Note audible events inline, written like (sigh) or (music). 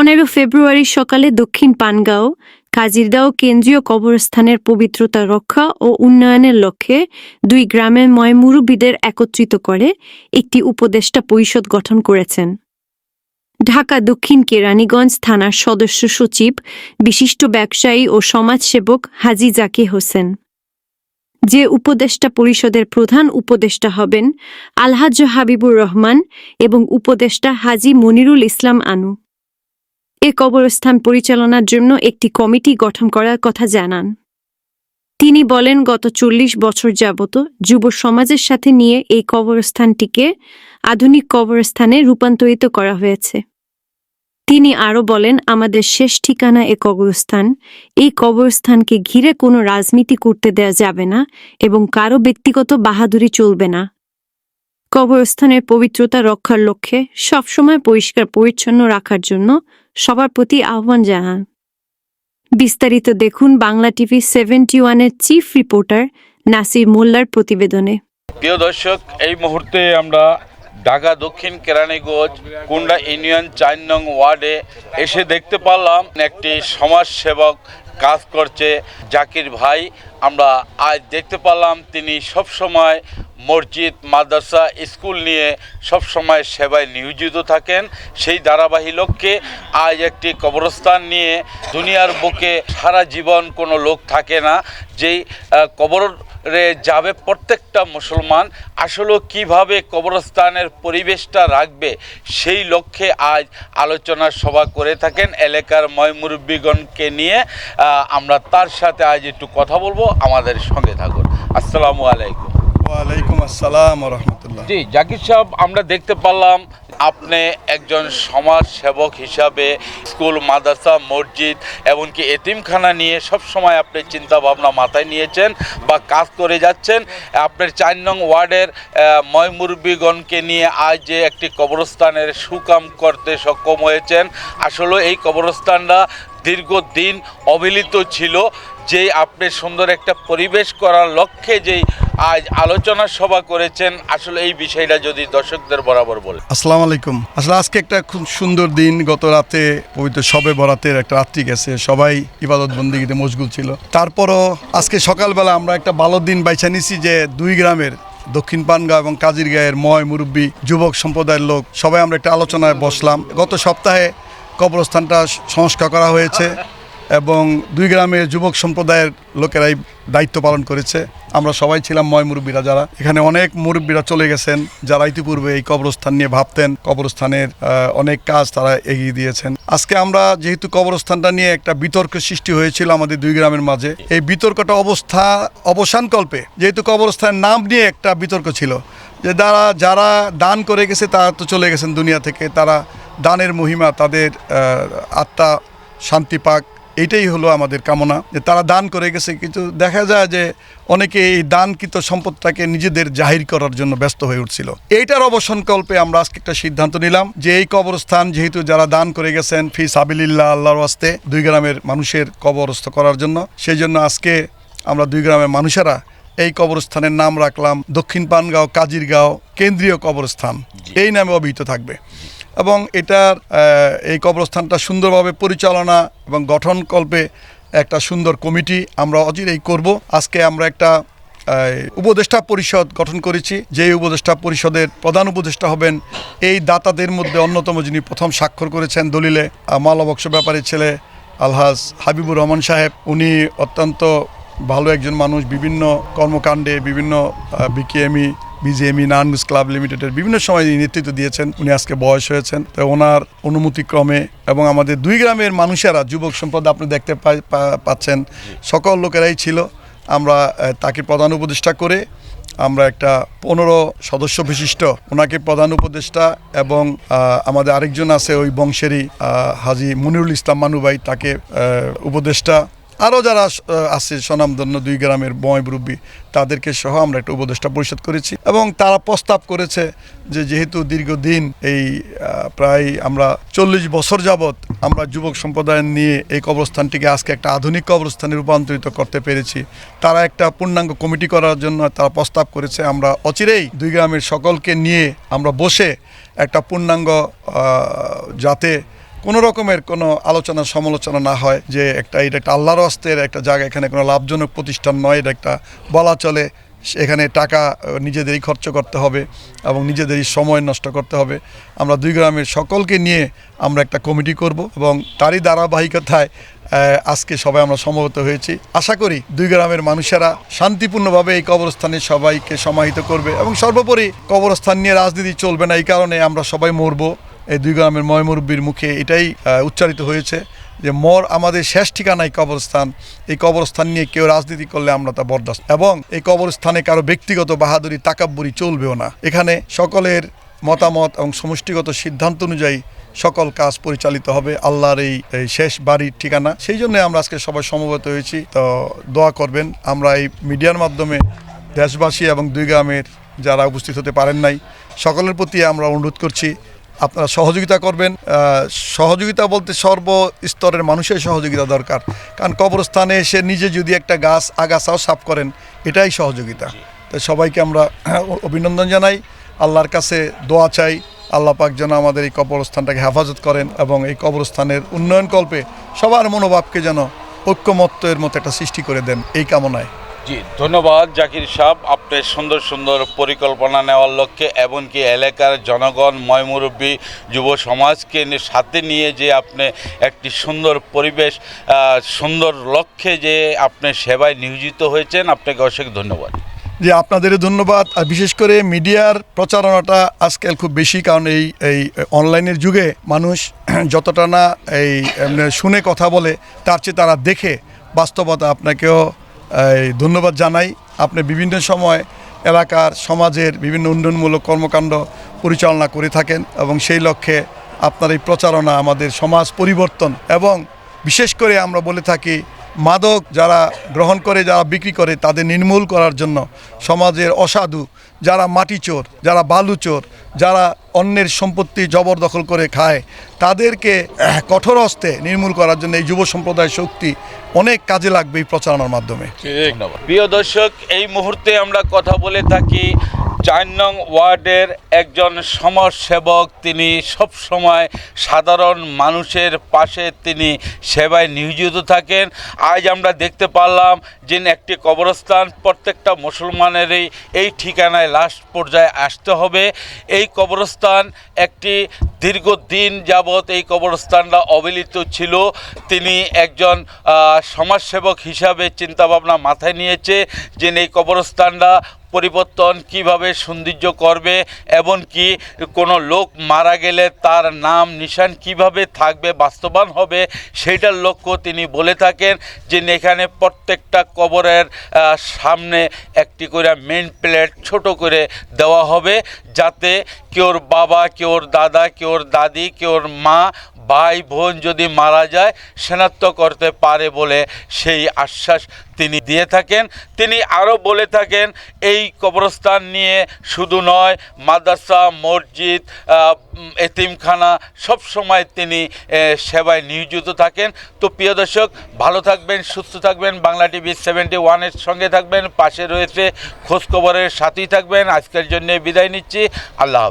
পনেরো ফেব্রুয়ারি সকালে দক্ষিণ পানগাঁও, কাজিরগাঁও কেন্দ্রীয় কবরস্থানের পবিত্রতা রক্ষা ও উন্নয়নের লক্ষ্যে দুই গ্রামের ময় মুরব্বীদের একত্রিত করে একটি উপদেষ্টা পরিষদ গঠন করেছেন। ঢাকা দক্ষিণ কেরানীগঞ্জ থানার সদস্য সচিব, বিশিষ্ট ব্যবসায়ী ও সমাজসেবক হাজি জাকি হোসেন। যে উপদেষ্টা পরিষদের প্রধান উপদেষ্টা হবেন আলহাজ হাবিবুর রহমান এবং উপদেষ্টা হাজি মনিরুল ইসলাম আনু। এ কবরস্থান পরিচালনার জন্য একটি কমিটি গঠন করার কথা জানান। তিনি বলেন, গত চল্লিশ বছর যাবত যুব সমাজের সাথে নিয়ে এই কবরস্থানটিকে আধুনিক কবরস্থানে রূপান্তরিত করা হয়েছে। তিনি আরও বলেন, আমাদের শেষ ঠিকানা এ কবরস্থান। এই কবরস্থানকে ঘিরে কোনো রাজনীতি করতে দেয়া যাবে না এবং কারও ব্যক্তিগত বাহাদুরি চলবে না। কবরস্থানের পবিত্রতা রক্ষার লক্ষ্যে সবসময় পরিষ্কার পরিচ্ছন্ন রাখার জন্য সবার প্রতি আহ্বান জানান। বিস্তারিত দেখুন বাংলা টিভি সেভেন্টি ওয়ানের চিফ রিপোর্টার নাসির মোল্লার প্রতিবেদনে। প্রিয় দর্শক, এই মুহূর্তে আমরা ঢাকা, দক্ষিণ কেরানীগঞ্জ, কুন্ডা ইউনিয়ন চার নং ওয়ার্ডে এসে দেখতে পারলাম, একটি সমাজসেবক কাজ করছে জাকির ভাই। আমরা আজ দেখতে পারলাম তিনি সব সময় মসজিদ, মাদ্রাসা, স্কুল নিয়ে সব সময় সেবায় নিয়োজিত থাকেন। সেই ধারাবাহিক লক্ষ্যে আজ একটি কবরস্থান নিয়ে দুনিয়ার বুকে সারা জীবন কোনো লোক থাকে না, যেই কবর রে যাবে প্রত্যেকটা মুসলমান। আসলে কীভাবে কবরস্থানের পরিবেশটা রাখবে, সেই লক্ষ্যে আজ আলোচনা সভা করে থাকেন এলাকার ময় মুরব্বীগণকে নিয়ে। আমরা তার সাথে আজ একটু কথা বলব। আমাদের সঙ্গে থাকুন। আসসালামু আলাইকুম। ওয়ালাইকুম আসসালাম রহমতুল্লাহ জি জাকির সাহেব আমরা দেখতে পারলাম আপনি একজন সমাজ সেবক হিসাবে স্কুল মাদ্রাসা মসজিদ এমনকি এতিমখানা নিয়ে সব সময় আপনি চিন্তা ভাবনা মাথায় নিয়েছেন বা কাজ করে যাচ্ছেন। আপনার চার নং ওয়ার্ডের আহ, ময় মুরব্বীগণকে নিয়ে আজ যে একটি কবরস্থানের সুকাম করতে সক্ষম হয়েছেন আসলে এই কবরস্থানটা দীর্ঘদিন অবহেলিত ছিল। যে আপনি সুন্দর একটা পরিবেশ করার লক্ষ্যে যেই আজ আলোচনা সভা করেছেন, আসলে এই বিষয়টা যদি দর্শকদের বরাবর বলে আসসালামু আলাইকুম। আসলে আজকে একটা খুব সুন্দর দিন, গত রাতে পবিত্র সবে বরাতের একটা রাত্রি গেছে, সবাই ইবাদত বন্দিগিতে মশগুল ছিল। তারপরও আজকে সকালবেলা আমরা একটা ভালো দিন বাইছা নিছি যে দুই গ্রামের দক্ষিণ পানগাঁও এবং কাজিরগাঁয়ের ময় মুরব্বী যুবক সম্প্রদায়ের লোক, সবাই আমরা একটা আলোচনায় বসলাম। গত সপ্তাহে কবরস্থানটা সংস্কার করা হয়েছে। এবং দুই গ্রামের যুবক সম্প্রদায়ের লোকেরাই দায়িত্ব পালন করেছে। আমরা সবাই ছিলাম ময় মুরব্বীরা যারা। এখানে অনেক মুরব্বীরা চলে গেছেন, যারা ইতিপূর্বে এই কবরস্থান নিয়ে ভাবতেন, কবরস্থানের অনেক কাজ তারা এগিয়ে দিয়েছেন। আজকে আমরা যেহেতু কবরস্থানটা নিয়ে একটা বিতর্ক সৃষ্টি হয়েছিল আমাদের দুই গ্রামের মাঝে, এই বিতর্কটা অবস্থা, অবসান কল্পে, যেহেতু কবরস্থানের নাম নিয়ে একটা বিতর্ক ছিল, যে যারা যারা দান করে গেছে তারা তো চলে গেছেন দুনিয়া থেকে, তারা দানের মহিমা, তাদের আত্মা শান্তি পাক এটাই হলো আমাদের কামনা যে তারা দান করে গেছে কিন্তু দেখা যায় যে অনেকে এই দানকৃত সম্পদটাকে নিজেদের জাহির করার জন্য ব্যস্ত হয়ে উঠছিল। এইটার অবসানকল্পে আমরা আজকে একটা সিদ্ধান্ত নিলাম যে এই কবরস্থান যেহেতু যারা দান করে গেছেন ফি সাবিল্লাহ আল্লাহর ওয়াস্তে দুই গ্রামের মানুষের কবরস্থ করার জন্য সেই জন্য আজকে আমরা দুই গ্রামের মানুষেরা এই কবরস্থানের নাম রাখলাম দক্ষিণ পানগাঁও কাজিরগাঁও কেন্দ্রীয় কবরস্থান। এই নামে অভিহিত থাকবে। এবং এটার এই কবরস্থানটা সুন্দরভাবে পরিচালনা এবং গঠনকল্পে একটা সুন্দর কমিটি আমরা অচিরেই করব। আজকে আমরা একটা উপদেষ্টা পরিষদ গঠন করেছি। যে উপদেষ্টা পরিষদের প্রধান উপদেষ্টা হবেন, এই দাতাদের মধ্যে অন্যতম যিনি প্রথম স্বাক্ষর করেছেন দলিলে মালাবক্স ব্যাপারীর ছেলে আলহাজ হাবিবুর রহমান সাহেব। উনি অত্যন্ত ভালো একজন মানুষ, বিভিন্ন কর্মকাণ্ডে বিভিন্ন বিকেএমই বিজেএমই নানগুস ক্লাব লিমিটেডের বিভিন্ন সময় নেতৃত্ব দিয়েছেন। উনি আজকে বয়স হয়েছেন। তো ওনার অনুমতিক্রমে এবং আমাদের দুই গ্রামের মানুষেরা, যুবক সম্পদ আপনি দেখতে পাচ্ছেন। সকল লোকেরাই ছিল। আমরা তাকে প্রধান উপদেষ্টা করে আমরা একটা পনেরো সদস্য বিশিষ্ট ওনাকে প্রধান উপদেষ্টা এবং আমাদের আরেকজন আছে ওই বংশেরই হাজি মনিরুল ইসলাম মানুভাই তাকে উপদেষ্টা। আরও যারা আছে স্বনামধন্য দুই গ্রামের বয় মুরব্বী, তাদেরকে সহ আমরা একটা উপদেষ্টা পরিষদ করেছি এবং তারা প্রস্তাব করেছে যে যেহেতু দীর্ঘদিন এই প্রায় আমরা চল্লিশ বছর যাবৎ আমরা যুবক সম্প্রদায় নিয়ে এই কবরস্থানটিকে আজকে একটা আধুনিক কবরস্থানে রূপান্তরিত করতে পেরেছি, তারা একটা পূর্ণাঙ্গ কমিটি করার জন্য তারা প্রস্তাব করেছে, আমরা অচিরেই দুই গ্রামের সকলকে নিয়ে আমরা বসে একটা পূর্ণাঙ্গ যাতে কোনো রকমের কোনো আলোচনা, সমালোচনা না হয় যে একটা, এটা একটা আল্লাহর অস্তের একটা জায়গা, এখানে কোনো লাভজনক প্রতিষ্ঠান নয়, এটা একটা বলা চলে। এখানে টাকা নিজেদেরই খরচ করতে হবে এবং নিজেদেরই সময় নষ্ট করতে হবে। আমরা দুই গ্রামের সকলকে নিয়ে আমরা একটা কমিটি করব এবং তারই ধারাবাহিকতায় আজকে সবাই আমরা সমবেত হয়েছি। আশা করি দুই গ্রামের মানুষেরা শান্তিপূর্ণভাবে এই কবরস্থানে সবাইকে সমাহিত করবে এবং সর্বোপরি কবরস্থান নিয়ে রাজনীতি চলবে না, এই কারণে আমরা সবাই মরবো। এই দুই গ্রামের ময়মুরব্বীর মুখে এটাই উচ্চারিত হয়েছে যে মর আমাদের শেষ ঠিকানায় কবরস্থান। এই কবরস্থান নিয়ে কেউ রাজনীতি করলে আমরা তা বরদাস্ত। এবং এই কবরস্থানে কারও ব্যক্তিগত বাহাদুরি, তাকাব্বুরি চলবেও না। এখানে সকলের মতামত এবং সমষ্টিগত সিদ্ধান্ত অনুযায়ী সকল কাজ পরিচালিত হবে আল্লাহর এই শেষ বাড়ির ঠিকানা। সেই জন্য আমরা আজকে সবাই সমবেত হয়েছি। তো দোয়া করবেন, আমরা এই মিডিয়ার মাধ্যমে দেশবাসী এবং দুই গ্রামের যারা উপস্থিত হতে পারেন নাই, সকলের প্রতি আমরা অনুরোধ করছি আপনারা সহযোগিতা করবেন। সহযোগিতা বলতে সর্ব স্তরের মানুষের সহযোগিতা দরকার। কারণ কবরস্থানে এসে নিজে যদি একটা গাছ আগাছাও সাফ করেন এটাই সহযোগিতা। তো সবাইকে আমরা (clears throat) অভিনন্দন জানাই। আল্লাহর কাছে দোয়া চাই। আল্লাহ পাক যেন আমাদের এই কবরস্থানটাকে হেফাজত করেন এবং এই কবরস্থানের উন্নয়ন কল্পে সবার মনোভাবকে যেন ঐক্যমত্যের মতো একটা সৃষ্টি করে দেন এই কামনায়। জি, ধন্যবাদ, জাকির সাহেব। আপনার সুন্দর সুন্দর পরিকল্পনা নেওয়ার লক্ষ্যে এমনকি এলাকার জনগণ, ময়মুরব্বী যুব সমাজকে সাথে নিয়ে যে আপনি একটি সুন্দর পরিবেশ সুন্দর লক্ষ্যে যে আপনি সেবায় নিয়োজিত হয়েছেন, আপনাকে অশেষ ধন্যবাদ। যে আপনাদের ধন্যবাদ। আর বিশেষ করে মিডিয়ার প্রচারণাটা আজকাল খুব বেশি, কারণ এই এই অনলাইনের যুগে মানুষ (clears throat) যতটা না এই শুনে কথা বলে, তার চেয়ে তারা দেখে বাস্তবতা আপনাকেও ধন্যবাদ জানাই। আপনি বিভিন্ন সময় এলাকার, সমাজের বিভিন্ন উন্নয়নমূলক কর্মকাণ্ড পরিচালনা করে থাকেন এবং সেই লক্ষ্যে আপনার এই প্রচারণা আমাদের সমাজ পরিবর্তন এবং বিশেষ করে আমরা বলে থাকি, মাদক যারা গ্রহণ করে, যারা বিক্রি করে, তাদের নির্মূল করার জন্য সমাজের অসাধু যারা মাটি চোর, যারা বালু চোর, যারা অন্যের সম্পত্তি জবরদখল করে খায়, তাদেরকে (clears throat) কঠোর হস্তে নির্মূল করার জন্য এই যুব সম্প্রদায়ের শক্তি অনেক কাজে লাগবে এই প্রচারণার মাধ্যমে। প্রিয় দর্শক, এই মুহূর্তে আমরা কথা বলে থাকি চার নং ওয়ার্ডের একজন সমাজসেবক তিনি সব সময় সাধারণ মানুষের পাশে তিনি সেবায় নিয়োজিত থাকেন। আজ আমরা দেখতে পারলাম যে একটি কবরস্থান প্রত্যেকটা মুসলমানেরই এই ঠিকানায় লাস্ট পর্যায়ে আসতে হবে। এই কবরস্থান একটি দীর্ঘদিন যাবৎ এই কবরস্থানটা অবহেলিত ছিল। তিনি একজন সমাজসেবক হিসাবে চিন্তাভাবনা মাথায় নিয়েছে যে এই কবরস্থানটা পরিবর্তন কীভাবে সৌন্দর্য করবে, এমনকি কোনো লোক মারা গেলে তার নাম নিশান কীভাবে থাকবে, বাস্তবায়ন হবে, সেইটার লক্ষ্য তিনি বলে থাকেন যে এখানে প্রত্যেকটা কবরের সামনে একটি করে মেন প্লেট ছোট করে দেওয়া হবে, যাতে কেউর বাবা, কেউর দাদা, কেউর দাদি, কেউর মা ভাই বোন যদি মারা যায়, শনাক্ত করতে পারে বলে সেই আশ্বাস তিনি দিয়ে থাকেন। তিনি আরও বলে থাকেন, এই কবরস্থান নিয়ে শুধু নয়, মাদ্রাসা, মসজিদ এতিমখানা, সব সময় তিনি সেবায় নিয়োজিত থাকেন। তো প্রিয় দর্শক, ভালো থাকবেন, সুস্থ থাকবেন। বাংলা টিভি সেভেন্টি ওয়ানের সঙ্গে থাকবেন, পাশে রয়েছে খোঁজখবরের সাথেই থাকবেন। আজকের জন্য বিদায় নিচ্ছি। আল্লাহ হাফিজ।